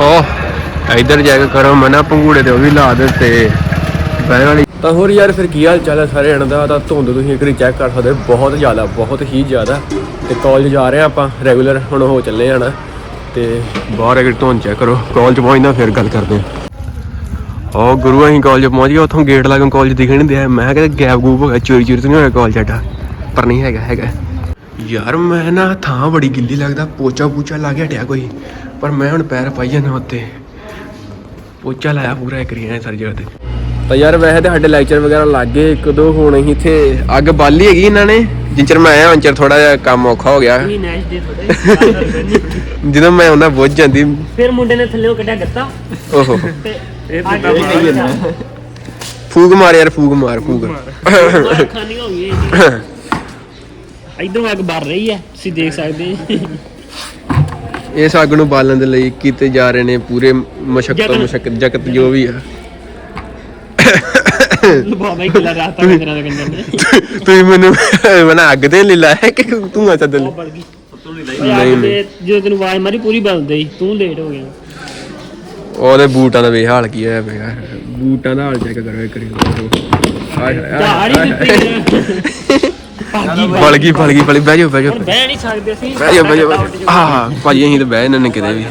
ਓ ਇੱਧਰ ਜਾ ਕੇ ਕਰੋ ਮਨਾ ਪੰਗੂੜੇ ਤੇ ਉਹ ਵੀ ਲਾ ਦਿੱਤੇ। ਬਹਿਣ ਵਾਲੀ ਤਾਂ ਹੋਰ ਯਾਰ ਫਿਰ ਕੀ ਹਾਲ ਚਾਲ ਹੈ ਸਾਰੇ ਜਣ ਦਾ? ਤਾਂ ਧੁੰਦ ਤੁਸੀਂ ਇੱਕ ਵਾਰੀ ਚੈੱਕ ਕਰ ਸਕਦੇ ਬਹੁਤ ਜ਼ਿਆਦਾ ਬਹੁਤ ਹੀ ਜ਼ਿਆਦਾ। ਤੇ ਕਾਲਜ ਜਾ ਰਹੇ ਆ ਆਪਾਂ ਰੈਗੂਲਰ ਹੁਣ ਹੋ ਚੱਲੇ ਆਣਾ ਤੇ ਬਾਹਰ ਇੱਕ ਧੁੰਦ ਚੈੱਕ ਕਰੋ ਕਾਲਜ ਪਹੁੰਚਦਾ ਫਿਰ ਗੱਲ ਕਰਦੇ ਆ। ਓ ਗੁਰੂ ਅਸੀਂ ਕਾਲਜ ਪਹੁੰਚ ਗਏ ਉੱਥੋਂ ਗੇਟ ਲਾਗੋਂ ਕਾਲਜ ਦਿਖਣ ਨਹੀਂ ਦਿਆ। ਮੈਂ ਕਿਹਾ ਗੈਪ ਗੂਪ ਹੋ ਗਿਆ ਚੋਰੀ ਚੋਰੀ ਤਾਂ ਨਹੀਂ ਹੋਇਆ ਕਾਲਜ ਸਾਡਾ। ਪਰ ਨਹੀਂ ਹੈਗਾ ਹੈਗਾ। ਯਾਰ ਮੈਂ ਨਾ ਥਾਂ ਬੜੀ ਗਿੱਲੀ ਲੱਗਦਾ ਪੋਚਾ ਪੂਚਾ ਲਾ ਕੇ ਹਟਿਆ ਕੋਈ ਪਰ ਮੈਂ ਹੁਣ ਪੈਰ ਪਾਈ ਜਾਂਦਾ ਉੱਤੇ। ਪੋਚਾ ਲਾਇਆ ਪੂਰਾ ਇੱਕ ਰੀਆਂ ਸਾਰੀ ਜਗ੍ਹਾ ਤੇ। ਤਾਂ ਯਾਰ ਵੈਸੇ ਤੇ ਸਾਡੇ ਲੈਕਚਰ ਵਗੈਰਾ ਲੱਗ ਗਏ ਇੱਕ ਦੋ ਹੁਣ ਅਸੀਂ ਇੱਥੇ ਅੱਗ ਬਾਲੀ ਹੈਗੀ ਇਹਨਾਂ ਨੇ ਜਿੰਚਰ ਮੈਂ ਆਇਆ ਅੰਚਰ ਥੋੜਾ ਜਿਹਾ ਕੰਮ ਔਖਾ ਹੋ ਗਿਆ। ਵੀ ਨੈਸ਼ ਦੇ ਥੋੜੇ ਜਦੋਂ ਮੈਂ ਉਹਨਾਂ ਬੁੱਝ ਜਾਂਦੀ। ਫਿਰ ਮੁੰਡੇ ਨੇ ਥੱਲੇ ਕੱਢਿਆ ਗੱਤਾ। ਓਹੋ। ਤੇ ਇਹ ਤਾਂ ਫੂਕ ਮਾਰ ਯਾਰ ਫੂਕ ਮਾਰ ਫੂਕ। ਖਾਣੀ ਹੋ ਗਈ ਇਧਰੋਂ ਅੱਗ ਬਾਰ ਰਹੀ ਹੈ ਤੁਸੀਂ ਦੇਖ ਸਕਦੇ ਇਸ ਅੱਗ ਨੂੰ ਬਾਲਣ ਦੇ ਲਈ ਕੀਤੇ ਜਾ ਰਹੇ ਨੇ ਪੂਰੇ ਮਸ਼ੱਕਤ ਯਤਨ। ਮਸ਼ੱਕਤ ਜਗਤ ਜੋ ਵੀ ਆ। ਲੁਭਾਵਾ ਹੀ ਕਿਲਾ ਰਾਤਾ ਕੰਦਰਾ ਦਾ ਕੰਦਰ ਨੇ ਤੁਸੀਂ ਮੈਨੂੰ ਬਣਾ ਅੱਗ ਤੇ ਲੀਲਾ ਹੈ ਕਿ ਤੂੰ ਆ ਚੱਦਲ ਉਹ ਗਈ। ਨਹੀਂ, ਨਹੀਂ। ਜਦੋਂ ਤੈਨੂੰ ਆਵਾਜ਼ ਮਾਰੀ ਪੂਰੀ ਬਲਦੇ ਹੀ। ਤੂੰ ਲੇਟ ਹੋ ਗਿਆ ਉਹਦੇ ਬੂਟਾਂ ਦਾ ਵੇ ਹਾਲ ਕੀ ਹੋਇਆ ਪਿਆ। ਬੂਟਾਂ ਦਾ ਹਾਲ ਚੈੱਕ ਕਰੋ ਇੱਕ ਵਾਰੀ। ਹਾਏ ਹਾਏ। ਦਿੱਤੀ ਫਲ ਗਈ ਗਈ ਬਹਿ ਜਾਓ ਬਹਿ ਜਾਓ। ਹੁਣ ਬਹਿ ਨਹੀਂ ਸਕਦੇ ਅਸੀਂ। ਬਹਿ ਜਾਓ ਬਹਿ ਜਾਓ। ਆਹ ਭਾਜੀ ਅਸੀਂ ਤਾਂ ਬਹਿ ਇਹਨਾਂ ਨੇ ਕਿਤੇ ਵੀ।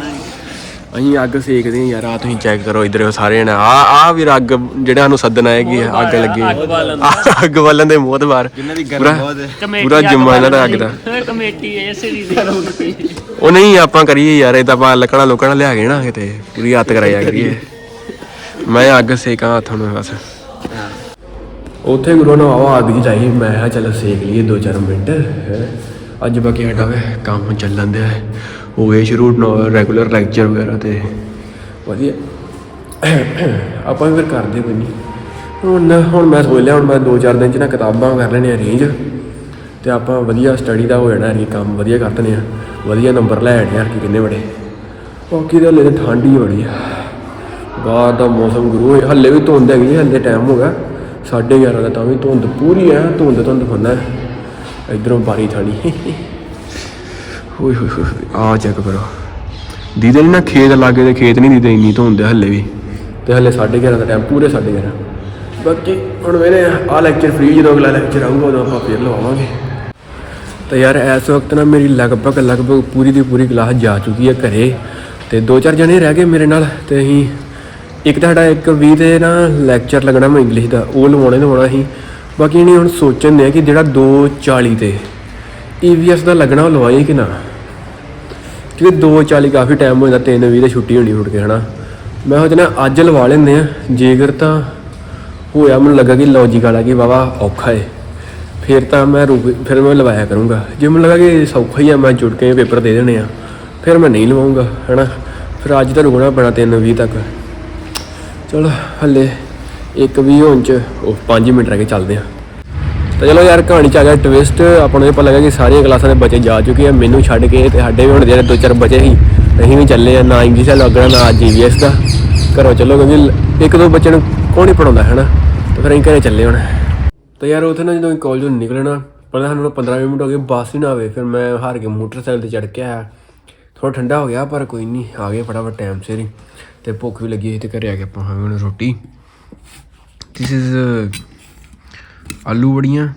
ਅਸੀਂ ਅੱਗ ਸੇਕਦੇ ਹਾਂ ਯਾਰ ਆ ਤੁਸੀਂ ਚੈੱਕ ਕਰੋ ਇਧਰ ਸਾਰੇ ਨੇ ਆ ਆ ਵੀ ਅੱਗ ਜਿਹੜਾ ਸਾਨੂੰ ਸੱਦਣ ਆਏਗੀ ਅੱਗ ਲੱਗੀ ਆਹ, ਅੱਗ ਬਾਲਣ ਦੇ ਮੋਹ ਬਾਰ ਪੂਰਾ ਪੂਰਾ ਜੁਮਾ ਇਹਨਾਂ ਦਾ ਅੱਗ ਦਾ। ਕਮੇਟੀ ਐਸੇ ਦੀ ਦੇ ਉਹ ਨਹੀਂ ਆਪਾਂ ਕਰੀਏ ਯਾਰ ਇਹ ਤਾਂ ਆਪਾਂ ਲੱਕੜਾਂ ਲੋਕੜਾਂ ਲਿਆ ਕੇ ਨਾ ਕਿਤੇ ਪੂਰੀ ਹੱਥ ਕਰਾਇਆ ਕਰੀਏ ਮੈਂ ਅੱਗ ਸੇਕਾਂ ਹੱਥਾਂ ਨੂੰ ਬਸ। ਉੱਥੇ ਗੁਰੂ ਨੂੰ ਆਵਾ ਅੱਗ ਚਾਹੀ ਮੈਂ ਕਿਹਾ, ਚੱਲ ਸੇਕ ਲਈਏ 2-4 ਮਿੰਟ। ਹੈਂ। ਅੱਜ ਬਾਕੀ ਸਾਡਾ ਵੇ ਕੰਮ ਚੱਲਣ ਦਿਆ। ਹੈ। ਹੋ ਗਏ ਸ਼ੁਰੂ ਰੈਗੂਲਰ ਲੈਕਚਰ ਵਗੈਰਾ ਤੇ। ਵਧੀਆ। ਆਪਾਂ ਵੀ ਫਿਰ ਕਰਦੇ ਕੋਈ ਨਹੀਂ ਹੁਣ ਹੁਣ ਮੈਂ ਸੋਚ ਲਿਆ, ਹੁਣ ਮੈਂ 2-4 ਦਿਨ ਚ ਨਾ ਕਿਤਾਬਾਂ ਕਰ ਲੈਣੀਆਂ ਅਰੇਂਜ ਤੇ ਆਪਾਂ ਵਧੀਆ ਸਟੱਡੀ ਦਾ ਹੋ ਜਾਣਾ ਇਹ ਕੰਮ ਵਧੀਆ ਕਰ ਦਨੇ ਆ। ਵਧੀਆ ਨੰਬਰ ਲੈ ਆਣੇ ਯਾਰ ਕਿ ਕਿੰਨੇ ਬੜੇ। ਬਾਕੀ ਤਾਂ ਹਲੇ ਤਾਂ ਠੰਡ ਹੀ ਬੜੀ ਆ। ਬਾਹਰ ਦਾ ਮੌਸਮ ਗੁਰੂ ਹੈ ਹੱਲੇ ਵੀ ਧੁੰਦ ਹੈਗੀ, ਹੱਲੇ ਟਾਈਮ ਹੋ ਗਿਆ। 11:30 ਦਾ ਤਾਂ ਵੀ ਧੁੰਦ ਪੂਰੀ ਹੈ ਧੁੰਦ ਧੁੰਦ ਫੰਨਾ ਇਧਰੋਂ ਬਾਰੀ ਥਾਣੀ ਹੋਏ ਹੋਏ ਹੋਏ, ਆ ਚੈੱਕ ਕਰੋ। ਦੀਦੇ ਨੀ ਨਾ ਖੇਤ ਲਾਗੇ ਦੇ, ਖੇਤ ਨਹੀਂ ਦੀਦੇ, ਇੰਨੀ ਧੁੰਦ ਹੈ ਹੱਲੇ ਵੀ। ਤੇ ਹੱਲੇ 11:30 ਦਾ ਟਾਈਮ ਪੂਰੇ 11:30 ਬਾਕੀ ਹੁਣ ਮੇਰੇ ਆ ਲੈਕਚਰ ਫ੍ਰੀ ਜਦੋਂ ਅਗਲਾ ਲੈਕਚਰ ਆਊਗਾ, ਉਦੋਂ ਆਪਾਂ ਫੇਰ ਲਵਾਵਾਂਗੇ। ਤਾਂ ਯਾਰ, ਇਸ ਵਕਤ ਨਾ ਮੇਰੀ ਲਗਭਗ ਲਗਭਗ ਪੂਰੀ ਦੀ ਪੂਰੀ ਕਲਾਸ ਜਾ ਚੁੱਕੀ ਹੈ ਘਰੇ। ਤੇ ਦੋ ਚਾਰ ਜਣੇ ਰਹਿ ਗਏ ਮੇਰੇ ਨਾਲ, ਤੇ ਅਸੀਂ ਇੱਕ ਤਾਂ ਸਾਡਾ ਇੱਕ 20 ਤੇ ਨਾ ਲੈਕਚਰ ਲੱਗਣਾ ਮੈਂ ਇੰਗਲਿਸ਼ ਦਾ, ਉਹ ਲਵਾਉਣੇ ਲਵਾਉਣਾ ਸੀ। ਬਾਕੀ ਨਹੀਂ ਹੁਣ ਸੋਚਣ ਦੇ ਕਿ ਜਿਹੜਾ 240 ਤੇ EVS ਦਾ ਲੱਗਣਾ ਉਹ ਲਵਾਈਏ ਕਿ ਨਾ। ਕਿਉਂਕਿ 240 ਕਾਫੀ ਟਾਈਮ ਹੋ ਜਾਂਦਾ 3:20 ਤੇ ਛੁੱਟੀ ਹੋਣੀ ਉੱਠ ਕੇ, ਹਨਾ। ਮੈਂ ਸੋਚਣਾ ਅੱਜ ਲਵਾ ਲੈਂਦੇ ਆ, ਜੇਕਰ ਤਾਂ ਹੋਇਆ, ਮੈਨੂੰ ਲੱਗਾ ਕਿ ਲੌਜੀਕ ਵਾਲਾ ਕਿ ਵਾਵਾ ਔਖਾ ਏ। ਫਿਰ ਤਾਂ ਮੈਂ ਰੁਕ, ਫਿਰ ਮੈਂ ਲਵਾਇਆ ਕਰੂੰਗਾ। ਜੇ ਮੈਨੂੰ ਲੱਗਾ ਕਿ ਸੌਖਾ ਹੀ ਆ, ਮੈਂ ਜੁੜ ਕੇ ਪੇਪਰ ਦੇ ਦੇਣੇ ਆ, ਫਿਰ ਮੈਂ ਨਹੀਂ ਲਵਾਉਂਗਾ, ਹੈਨਾ। ਫਿਰ ਅੱਜ ਤਾਂ ਰੁਕਣਾ ਪੈਣਾ 3:20 ਤੱਕ। ਚਲੋ, ਹੱਲੇ ਇੱਕ ਵੀ ਹੋਣ ਚ ਉਹ 5 ਮਿੰਟ ਰਹਿ ਕੇ ਚੱਲਦੇ ਆ। ਤਾਂ ਚਲੋ ਯਾਰ, ਕਹਾਣੀ ਚ ਆ ਗਿਆ ਟਵਿਸਟ ਆਪਾਂ ਨੂੰ ਇਹ ਪਤਾ ਲੱਗਾ ਕਿ ਸਾਰੀਆਂ ਕਲਾਸਾਂ ਦੇ ਬੱਚੇ ਜਾ ਚੁੱਕੇ ਆ। ਮੈਨੂੰ ਛੱਡ ਕੇ ਤੇ ਸਾਡੇ ਵੀ ਹੁਣ ਜਿਹੜੇ ਦੋ ਚਾਰ ਬੱਚੇ ਸੀ, ਅਸੀਂ ਵੀ ਚੱਲੇ ਆ। ਨਾ ਇੰਗਲਿਸ਼ ਦਾ ਲੱਗਣਾ ਨਾ ਜੀਵੀਐਸ ਦਾ। ਘਰੋਂ ਚੱਲੋ, ਕਿਉਂਕਿ ਇੱਕ ਦੋ ਬੱਚੇ ਨੂੰ ਕੌਣ ਹੀ ਪੜਾਉਂਦਾ ਹੈ ਨਾ ਤਾਂ ਫਿਰ ਅਸੀਂ ਘਰੇ ਚੱਲੇ ਹੁਣ। ਤਾਂ ਯਾਰ, ਉੱਥੇ ਨਾ ਜਦੋਂ ਕਾਲਜੋਂ ਨਿਕਲਣਾ, ਪਹਿਲਾਂ ਸਾਨੂੰ 15 ਮਿੰਟ ਹੋ ਗਏ, ਬੱਸ ਹੀ ਨਾ ਆਵੇ। ਫਿਰ ਮੈਂ ਹਾਰ ਕੇ ਮੋਟਰਸਾਈਕਲ ਤੇ ਚੜ ਕੇ ਆਇਆ। ਥੋੜਾ ਠੰਡਾ ਹੋ ਗਿਆ, ਪਰ ਕੋਈ ਨਹੀਂ ਆ ਗਏ ਫਟਾਫਟ ਟਾਈਮ ਸਿਰ ਹੀ। ਤੇ ਭੁੱਖ ਵੀ ਲੱਗੀ ਸੀ ਤੇ ਘਰੇ ਆ ਕੇ ਆਪਾਂ ਖਾਵਾਂਗੇ ਹੁਣ ਰੋਟੀ। ਥਿਸ ਇਜ਼ ਆਲੂ ਵੜੀਆਂ।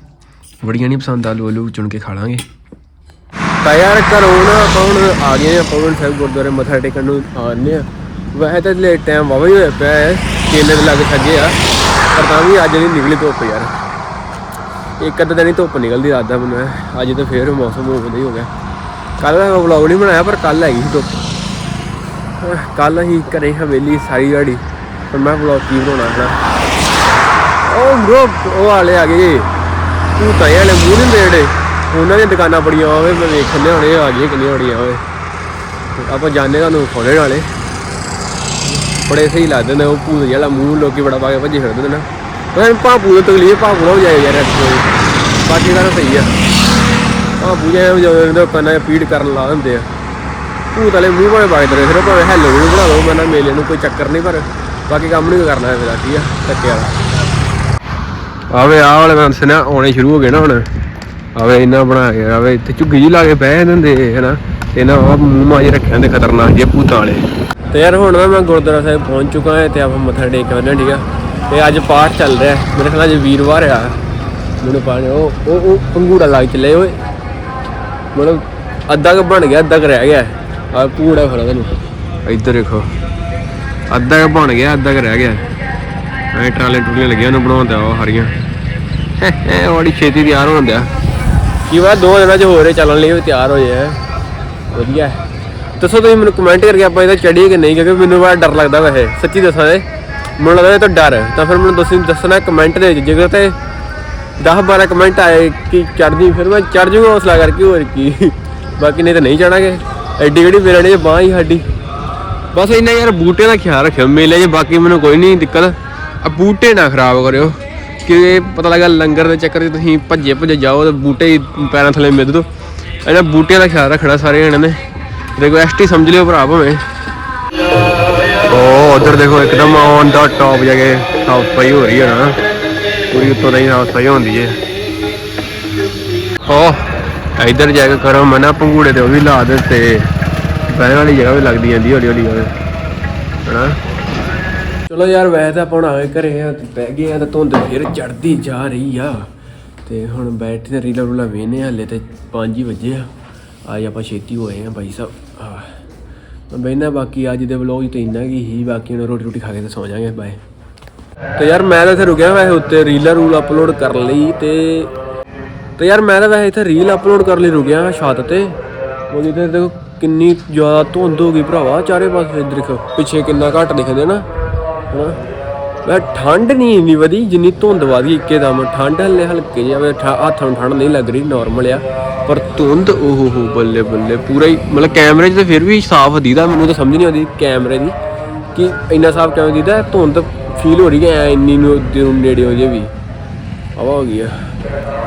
ਵੜੀਆਂ ਨਹੀਂ ਪਸੰਦ, ਆਲੂ ਆਲੂ ਚੁਣ ਕੇ ਖਾ ਲਾਂਗੇ। ਤਾਂ ਯਾਰ ਘਰੋਂ ਨਾ, ਆਪਾਂ ਹੁਣ ਆ ਗਏ ਆ ਪਵਨ ਸਾਹਿਬ ਗੁਰਦੁਆਰੇ ਮੱਥਾ ਟੇਕਣ ਨੂੰ ਆਉਂਦੇ ਆ ਵੈਸੇ ਤਾਂ ਲੇਟ ਟਾਈਮ ਵਾਵਾ ਹੀ ਹੋਇਆ ਪਿਆ ਹੈ, ਕੇਲੇ ਦੇ ਲੱਗ ਸੱਜੇ ਆ, ਪਰ ਤਾਂ ਵੀ ਅੱਜ ਨਹੀਂ ਨਿਕਲੀ ਧੁੱਪ ਯਾਰ। ਇੱਕ ਅੱਧਾ ਦਿਨ ਹੀ ਧੁੱਪ ਨਿਕਲਦੀ ਰਾਤ ਦਾ ਮੈਨੂੰ ਅੱਜ ਤਾਂ ਫੇਰ ਮੌਸਮ ਹੋ ਵਧੀਆ ਹੋ ਗਿਆ। ਕੱਲ ਦਾ ਵਲੌਗ ਨਹੀਂ ਬਣਾਇਆ, ਪਰ ਕੱਲ ਹੈਗੀ ਸੀ ਧੁੱਪ ਕੱਲ ਅਸੀਂ ਘਰੇ ਹਵੇਲੀ ਸਾਰੀ ਦਿਹਾੜੀ ਪਰ ਮੈਂ ਵਲੌਗ ਕੀ ਬਣਾਉਣਾ ਹੈ ਉਹ ਬ్రో ਉਹ ਵਾਲੇ ਆ ਗਏ। ਤੂੰ ਤਾਂ ਵਾਲੇ ਮੂੰਹ ਨਹੀਂ ਨੇੜੇ ਉਹਨਾਂ ਦੀਆਂ ਦੁਕਾਨਾਂ ਬੜੀਆਂ ਆਵੇ ਮੈਂ ਵੇਖਣ ਦੇ ਹੁਣੇ, ਆ ਗਏ ਕਿੰਨੀਆਂ ਬੜੀਆਂ ਆਵੇ ਆਪਾਂ ਜਾਣੇ ਤੁਹਾਨੂੰ ਖੋਲੇ ਨਾਲੇ ਬੜੇ ਸਹੀ ਲੱਗਦੇ ਨੇ, ਉਹ ਭੂਤ ਜਿਹੜਾ ਮੂੰਹ ਲੋਕੀ ਬੜਾ ਪਾ ਕੇ ਭੱਜੇ ਫਿਰਦੇ ਨੇ ਮੈਂ ਭਾਪੂ ਤੋਂ ਤਕਲੀਫ, ਭਾਪੂ ਨਾ ਜਾਏ ਯਾਰ ਬਾਕੀ ਤਾਂ ਸਹੀ ਆ। ਭਾਪੂ ਜਾਏ ਜਦੋਂ ਕੰਨਾਂ 'ਚ ਪੀੜ ਕਰਨ ਲਾ ਦਿੰਦੇ ਆ। ਭੂਤ ਵਾਲੇ ਮੂੰਹ ਵਾਲੇ ਵਗਦੇ ਨੇ ਫਿਰ ਭਾਵੇਂ ਹੈਲੋ ਵੀ ਬਣਾ ਲਓ ਮੈਂ ਨਾ ਮੇਲੇ ਨੂੰ ਕੋਈ ਚੱਕਰ ਨਹੀਂ, ਪਰ ਬਾਕੀ ਕੰਮ ਨਹੀਂ ਕਰਨਾ ਮੇਰਾ, ਠੀਕ ਆ? ਧੱਕੇ ਵਾਲਾ। ਆਵੇ, ਆਹ ਵਾਲੇ ਮੈਂ ਸੁਣਿਆ ਆਉਣੇ ਸ਼ੁਰੂ ਹੋ ਗਏ ਨਾ ਹੁਣ। ਆਵੇ ਇਹਨਾਂ ਬਣਾ ਕੇ, ਆਵੇ, ਇੱਥੇ ਝੁੱਗੀ ਜੀ ਲਾ ਕੇ ਬਹਿ ਜਾਂਦੇ ਹਨਾ? ਤੇ ਨਾ ਆਹ ਮੂੰਹ ਮਾਜੇ ਰੱਖਿਆ ਹੁੰਦੇ ਖਤਰਨਾਕ ਜੇ ਭੂਤਾਂ ਵਾਲੇ। ਤੇ ਯਾਰ ਹੁਣ ਨਾ ਮੈਂ ਗੁਰਦੁਆਰਾ ਸਾਹਿਬ ਪਹੁੰਚ ਚੁੱਕਾ ਹਾਂ ਤੇ ਆਪਾਂ ਮੱਥਾ ਟੇਕ ਆਉਂਦੇ ਠੀਕ ਆ? ਤੇ ਅੱਜ ਪਾਠ ਚੱਲ ਰਿਹਾ, ਮੇਰੇ ਖਿਆਲ ਅੱਜ ਵੀਰਵਾਰ ਆ। ਮੈਨੂੰ ਪਾਣੀ ਉਹ ਉਹ ਪੰਗੂੜਾ ਲੱਗ ਚੱਲੇ ਓਏ। ਮਤਲਬ ਅੱਧਾ ਕ ਬਣ ਗਿਆ, ਅੱਧਾ ਕ ਰਹਿ ਗਿਆ। ਆ ਪੂੜਾ ਖੜਾ ਤੈਨੂੰ। ਇੱਧਰ ਦੇਖੋ। ਅੱਧਾ ਕ ਬਣ ਗਿਆ ਅੱਧਾ ਕ ਰਹਿ ਗਿਆ। ਐ ਟਰਾਲੇ ਲੱਗੀਆਂ ਉਹਨੂੰ ਬਣਾਉਂਦਾ ਉਹ ਹਰੀਆਂ। ਐ ਬੜੀ ਛੇਤੀ ਤਿਆਰ ਹੋਣ ਦਿਆ। ਕੀ ਵਾ ਦੋ ਦਿਨਾਂ ਚ ਹੋ ਰਹੇ ਚੱਲਣ ਲਈ ਤਿਆਰ ਹੋ ਜਾਏ ਵਧੀਆ। ਦੱਸੋ ਤੁਸੀਂ ਮੈਨੂੰ ਕਮੈਂਟ ਕਰਕੇ ਆਪਾਂ ਇਹਦਾ ਚੜੀਏ ਕਿ ਨਹੀਂ ਕਿਉਂਕਿ ਮੈਨੂੰ ਬੜਾ ਡਰ ਲੱਗਦਾ ਵੈਸੇ ਸੱਚੀ ਦੱਸਾਂ ਤੇ ਮੈਨੂੰ ਲੱਗਦਾ ਇਹ ਤਾਂ ਡਰ। ਤਾਂ ਫਿਰ ਮੈਨੂੰ ਦੱਸੀ ਦੱਸਣਾ ਕਮੈਂਟ ਦੇ ਵਿੱਚ ਜੇਕਰ ਤੇ 10 12 ਕਮੈਂਟ ਆਏ ਕਿ ਚੜਦੀ ਫਿਰ ਮੈਂ ਚੜ ਜੂਗਾ ਹੌਸਲਾ ਕਰਕੇ ਹੋਰ ਕੀ। ਬਾਕੀ ਨਹੀਂ ਤਾਂ ਨਹੀਂ ਚੜਾਂਗੇ ਐਡੀ ਕਿਹੜੀ ਬੇਰਣੇ ਬਾਹ ਹੀ ਸਾਡੀ। ਬਸ ਇੰਨਾ ਯਾਰ ਬੂਟੇ ਦਾ ਖਿਆਲ ਰੱਖਿਓ, ਮੇਲੇ 'ਚ ਬਾਕੀ ਮੈਨੂੰ ਕੋਈ ਨਹੀਂ ਦਿੱਕਤ। ਆ ਬੂਟੇ ਨਾ ਖਰਾਬ ਕਰਿਓ, ਕਿ ਪਤਾ ਲੱਗਾ ਲੰਗਰ ਦੇ ਚੱਕਰ 'ਚ ਤੁਸੀਂ ਭੱਜੇ ਭੱਜੇ ਜਾਓ ਤੇ ਬੂਟੇ ਪੈਰਾਂ ਥੱਲੇ ਮਿੱਧ ਦੋ। ਇਹਨਾਂ ਬੂਟਿਆਂ ਦਾ ਖਿਆਲ ਰੱਖਣਾ ਸਾਰੇ ਜਣਿਆਂ ਨੇ। ਰਿਕਵੈਸਟ ਹੀ ਸਮਝ ਲਿਓ ਭਰਾ ਭਾਵੇਂ। ਉਹ ਉਧਰ ਦੇਖੋ, ਇੱਕਦਮ ਔਨ ਦਾ ਟੌਪ ਜਾ ਕੇ ਸਾਫ਼ ਸਫ਼ਾਈ ਹੋ ਰਹੀ ਹੈ ਨਾ। ਪੂਰੀ ਉੱਤੋਂ ਦਾ ਸਾਫ਼ ਸਫ਼ਾਈ ਹੁੰਦੀ ਹੈ। ਓ। ਇਧਰ ਜਾ ਕੇ ਕਰੋ ਮਨਾ ਪੰਗੂੜੇ ਤੇ ਉਹ ਵੀ ਲਾ ਦਿੱਤੇ ਬਹਿਣ ਵਾਲੀ ਜਗ੍ਹਾ ਵੀ ਲੱਗਦੀ ਜਾਂਦੀ ਹੌਲੀ ਹੌਲੀ ਹੋਵੇ ਹਨਾ? ਚਲੋ ਯਾਰ, ਵੈਸੇ ਤਾਂ ਆਪਾਂ ਹੁਣ ਆ ਘਰੇ ਆ, ਬਹਿ ਗਏ ਆ ਤਾਂ ਧੁੰਦ ਫਿਰ ਚੜਦੀ ਜਾ ਰਹੀ ਆ। ਤੇ ਹੁਣ ਬੈਠੇ ਤੇ ਰੀਲਾ ਰੂਲਾ ਵੇਨੇ ਹਲੇ ਤੇ 5 ਹੀ ਵਜੇ ਆ। ਅੱਜ ਆਪਾਂ ਛੇਤੀ ਹੋਏ ਆ ਭਾਈ ਸਾਹਿਬ। ਆਹ। ਮੈਂ ਬਾਕੀ ਅੱਜ ਦੇ ਵਲੌਗ 'ਚ ਤਾਂ ਇੰਨਾ ਕੀ ਹੀ, ਬਾਕੀ ਹੁਣ ਰੋਟੀ ਰੋਟੀ ਖਾ ਕੇ ਤੇ ਸੌ ਜਾਾਂਗੇ ਬਾਏ। ਤੇ ਯਾਰ ਮੈਂ ਤਾਂ ਇੱਥੇ ਰੁਕਿਆ ਵੈਸੇ ਉੱਤੇ, ਰੀਲਾ ਰੂਲ ਅਪਲੋਡ ਕਰ ਲਈ ਤੇ ਤੇ ਯਾਰ ਮੈਂ ਤਾਂ ਵੈਸੇ ਇੱਥੇ ਰੀਲ ਅਪਲੋਡ ਕਰਨ ਲਈ ਰੁਕਿਆ ਹਾਂ ਛੱਤ ਤੇ। ਉਹ ਇੱਧਰ ਦੇਖੋ ਕਿੰਨੀ ਜ਼ਿਆਦਾ ਧੁੰਦ ਹੋ ਗਈ ਭਰਾਵਾ, ਚਾਰੇ ਪਾਸੇ ਇੱਧਰ ਪਿੱਛੇ ਕਿੰਨਾ ਘੱਟ ਦਿਖਦੇ ਨਾ, ਹਨਾ। ਮੈਂ ਠੰਡ ਨਹੀਂ ਇੰਨੀ ਵਧੀ ਜਿੰਨੀ ਧੁੰਦ ਵਧੀ ਇੱਕੇ ਦਮ ਠੰਡ ਹਲੇ ਹਲਕੇ ਜਿਹਾ ਵੇ ਹੱਥਾਂ ਨੂੰ ਠੰਡ ਨਹੀਂ ਲੱਗ ਰਹੀ ਨਾਰਮਲ ਆ। ਪਰ ਧੁੰਦ ਓਹ ਹੋ ਬੱਲੇ ਬੱਲੇ, ਪੂਰਾ ਹੀ, ਮਤਲਬ ਕੈਮਰੇ 'ਚ ਤਾਂ ਫਿਰ ਵੀ ਸਾਫ਼ ਦੀਦਾ, ਮੈਨੂੰ ਤਾਂ ਸਮਝ ਨਹੀਂ ਆਉਂਦੀ ਕੈਮਰੇ ਦੀ, ਕਿ ਇੰਨਾ ਸਾਫ਼ ਕਿਵੇਂ ਦੀਦਾ, ਧੁੰਦ ਫੀਲ ਹੋ ਰਹੀ ਹੈ ਇੰਨੀ ਨੂੰ, ਦਿਨ ਨੇੜਿਓਂ ਜੇ ਵੀ। ਹਵਾ ਹੋ ਗਈ ਆ।